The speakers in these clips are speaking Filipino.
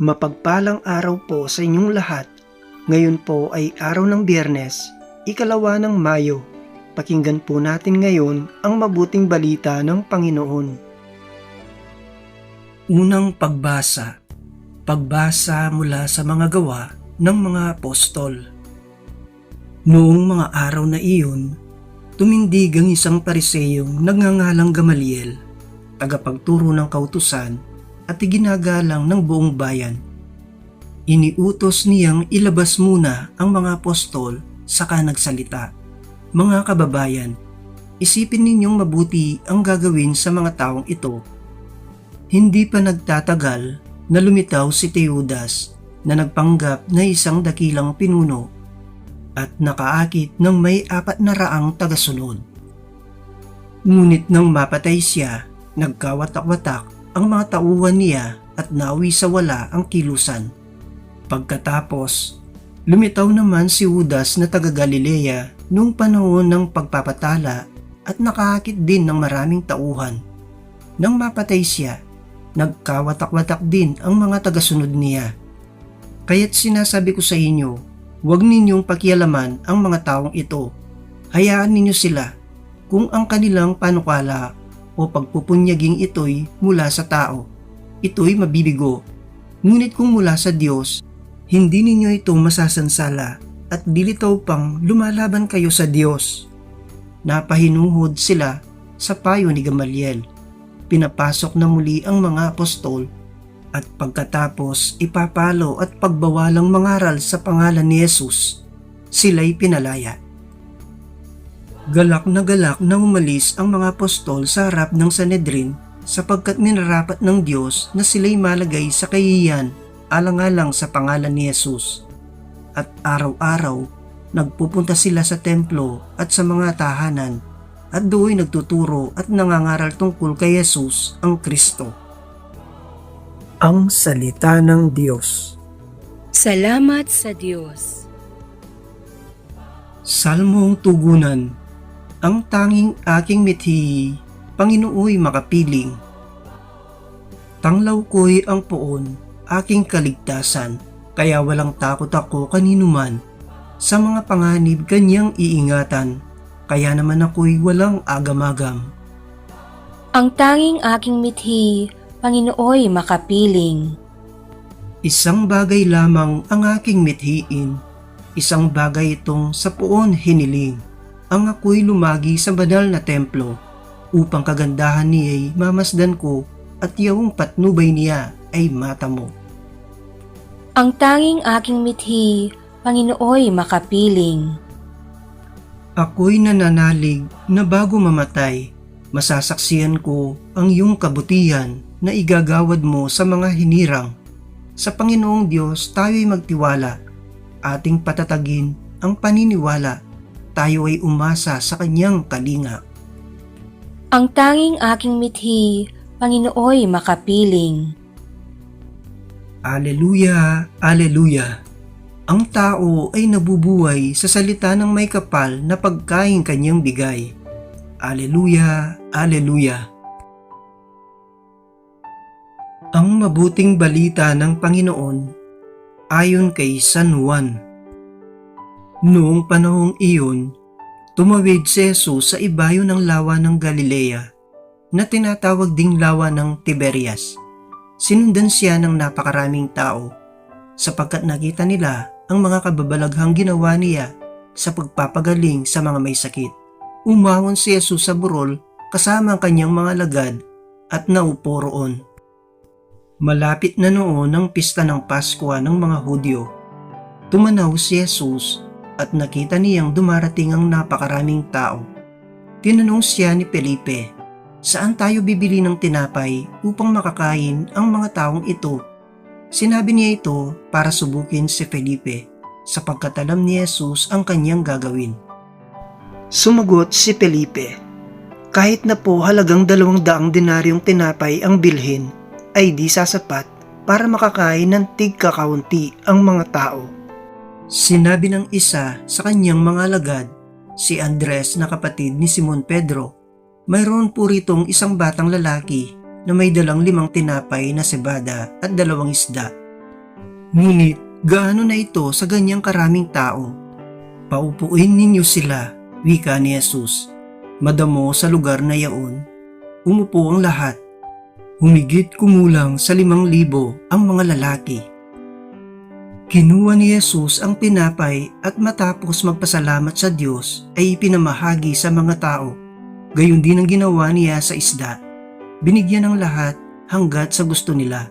Mapagpalang araw po sa inyong lahat. Ngayon po ay araw ng biyernes, ikalawa ng Mayo. Pakinggan po natin ngayon ang mabuting balita ng Panginoon. Unang pagbasa Pagbasa mula sa mga gawa ng mga apostol. Noong mga araw na iyon, tumindig ang isang pariseyong nagngangalang Gamaliel, tagapagturo ng kautusan at iginagalang ng buong bayan. Iniutos niyang ilabas muna ang mga apostol saka nagsalita. Mga kababayan, isipin ninyong mabuti ang gagawin sa mga taong ito. Hindi pa nagtatagal na lumitaw si Teudas na nagpanggap na isang dakilang pinuno at nakaakit ng may apat na raang tagasunod. Ngunit nang mapatay siya, nagkawatak-watak ang mga tauhan niya at nawi sa wala ang kilusan. Pagkatapos, lumitaw naman si Judas na taga Galilea noong panahon ng pagpapatala at nakaakit din ng maraming tauhan. Nang mapatay siya, nagkawatak-watak din ang mga tagasunod niya. Kaya't sinasabi ko sa inyo, huwag ninyong pakialaman ang mga taong ito. Hayaan ninyo sila kung ang kanilang panukala o pagpupunyaging ito'y mula sa tao. Ito'y mabibigo. Ngunit kung mula sa Diyos, hindi ninyo ito masasansala at dilitaw pang lumalaban kayo sa Diyos. Napahinuhod sila sa payo ni Gamaliel pinapasok na muli ang mga apostol at pagkatapos ipapalo at pagbawalang mangaral sa pangalan ni Jesus, sila'y pinalaya. Galak na galak na umalis ang mga apostol sa harap ng Sanedrin sapagkat minarapat ng Diyos na sila'y malagay sa kahiyan alang-alang sa pangalan ni Jesus. At araw-araw, nagpupunta sila sa templo at sa mga tahanan at do'y nagtuturo at nangangaral tungkol kay Jesus ang Kristo. Ang Salita ng Diyos Salamat sa Diyos. Salmong Tugunan Ang tanging aking mithi, Panginooy makapiling. Tanglaw ko'y ang poon, aking kaligtasan, kaya walang takot ako kanino man. Sa mga panganib kanyang iingatan, kaya naman ako'y walang agam-agam. Ang tanging aking mithi, Panginooy makapiling. Isang bagay lamang ang aking mithiin, isang bagay itong sa puon hiniling. Ang ako'y lumagi sa banal na templo, upang kagandahan niya'y mamasdan ko at yung patnubay niya ay mata mo. Ang tanging aking mithi, Panginooy makapiling. Ako'y nananalig na bago mamatay, masasaksiyan ko ang iyong kabutihan na igagawad mo sa mga hinirang. Sa Panginoong Diyos tayo'y magtiwala, ating patatagin ang paniniwala, tayo ay umasa sa Kanyang kalinga. Ang tanging aking mithi, Panginooy makapiling. Aleluya, Aleluya. Ang tao ay nabubuhay sa salita ng may kapal na pagkain kanyang bigay. Aleluya, Aleluya. Ang mabuting balita ng Panginoon ayon kay San Juan. Noong panahong iyon, tumawid si Jesus sa ibayo ng lawa ng Galilea na tinatawag ding lawa ng Tiberias. Sinundan siya ng napakaraming tao sapagkat nakita nila ang mga kababalaghang ginawa niya sa pagpapagaling sa mga may sakit. Umawon si Jesus sa burol kasama ang kanyang mga lagad at naupo roon. Malapit na noon ang pista ng Pasko ng mga Hudyo. Tumanaw si Jesus at nakita niyang dumarating ang napakaraming tao. Tinanong siya ni Felipe, saan tayo bibili ng tinapay upang makakain ang mga taong ito? Sinabi niya ito para subukin si Felipe sapagkat alam ni Jesus ang kanyang gagawin. Sumagot si Felipe, kahit na po halagang dalawang daang denaryong tinapay ang bilhin, ay di sasapat para makakain ng tigkakaunti ang mga tao. Sinabi ng isa sa kanyang mga lagad, si Andres na kapatid ni Simon Pedro, mayroon po ritong isang batang lalaki na may dalang limang tinapay na sebada at dalawang isda. Ngunit gaano na ito sa ganyang karaming tao? Paupuin ninyo sila, wika ni Jesus. Madamo sa lugar na yaon, umupo ang lahat. Humigit kumulang sa limang libo ang mga lalaki. Kinuha ni Jesus ang tinapay at matapos magpasalamat sa Diyos ay ipinamahagi sa mga tao. Gayon din ang ginawa niya sa isda. Binigyan ng lahat hanggat sa gusto nila.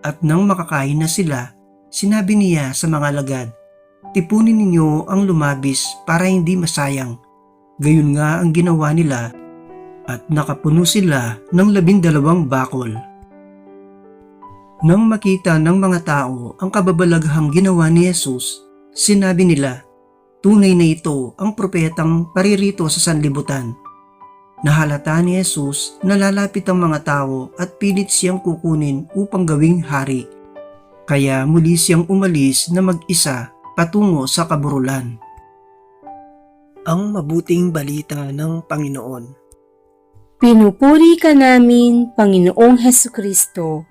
At nang makakain na sila, sinabi niya sa mga lagad, Tipunin ninyo ang lumabis para hindi masayang. Gayon nga ang ginawa nila at nakapuno sila ng labindalawang bakol. Nang makita ng mga tao ang kababalaghang ginawa ni Jesus, sinabi nila, tunay na ito ang propetang paririto sa sanlibutan. Nahalata ni Jesus na lalapit ang mga tao at pilit siyang kukunin upang gawing hari. Kaya muli siyang umalis na mag-isa patungo sa kaburulan. Ang mabuting balita ng Panginoon Pinupuri ka namin, Panginoong Heso Kristo.